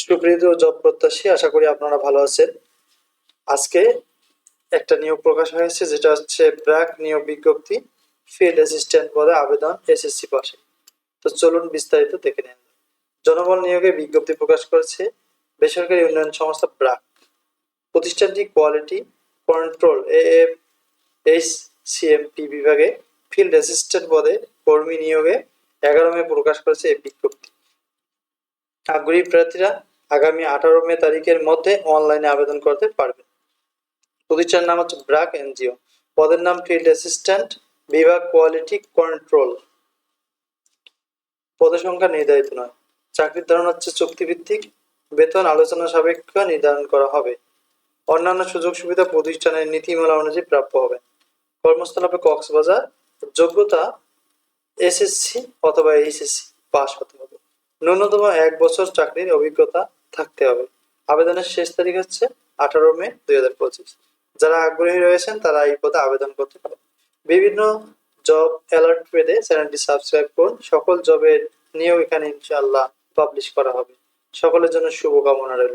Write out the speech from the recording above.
সুপ্রিয় জব প্রত্যাশী আশা করি আপনারা ভালো আছেন। আজকে একটা নিয়োগ প্রকাশ হয়েছে, যেটা হচ্ছে ব্র্যাক নিয়োগ বিজ্ঞপ্তি, ফিল্ড অ্যাসিস্ট্যান্ট পদে আবেদন এসএসসি পাশে। তো চলুন বিস্তারিত দেখে নিন। জনবল নিয়োগে বিজ্ঞপ্তি প্রকাশ করেছে বেসরকারি উন্নয়ন সংস্থা ব্র্যাক। প্রতিষ্ঠানটি quality control AF H CMP বিভাগে ফিল্ড অ্যাসিস্ট্যান্ট পদে কর্মী নিয়োগে এগারো মে প্রকাশ করেছে এই বিজ্ঞপ্তি। আগ্রহী প্রার্থীরা আগামী আঠারো মে তারিখের মধ্যে অনলাইনে আবেদন করতে পারবেন। প্রতিষ্ঠানের নাম হচ্ছে ব্রাক এনজিও। পদের নাম ফিল্ড অ্যাসিস্ট্যান্ট বিভাগ কোয়ালিটি কন্ট্রোল। পদের সংখ্যা নির্ধারিত নয়। চাকরির ধরন হচ্ছে চুক্তিভিত্তিক। বেতন আলোচনা সাপেক্ষ নির্ধারণ করা হবে। অন্যান্য সুযোগ সুবিধা প্রতিষ্ঠানের নীতিমালা অনুযায়ী প্রাপ্য হবে। কর্মস্থল হবে কক্সবাজার, যোগ্যতা এসএসসি অথবা এইচএসসি পাস হতে হবে। ন্যূনতম এক বছর চাকরির অভিজ্ঞতা থাকতে হবে। আবেদনের শেষ তারিখ হচ্ছে আঠারো মে দুই হাজার পঁচিশ। যারা আগ্রহী রয়েছেন, তারা এই পদে আবেদন করতে পারেন। বিভিন্ন জব অ্যালার্ট পেতে চ্যানেলটি সাবস্ক্রাইব করুন। সকল জবের নিয়োগ এখানে ইনশাআল্লাহ পাবলিশ করা হবে। সকলের জন্য শুভকামনা রইল।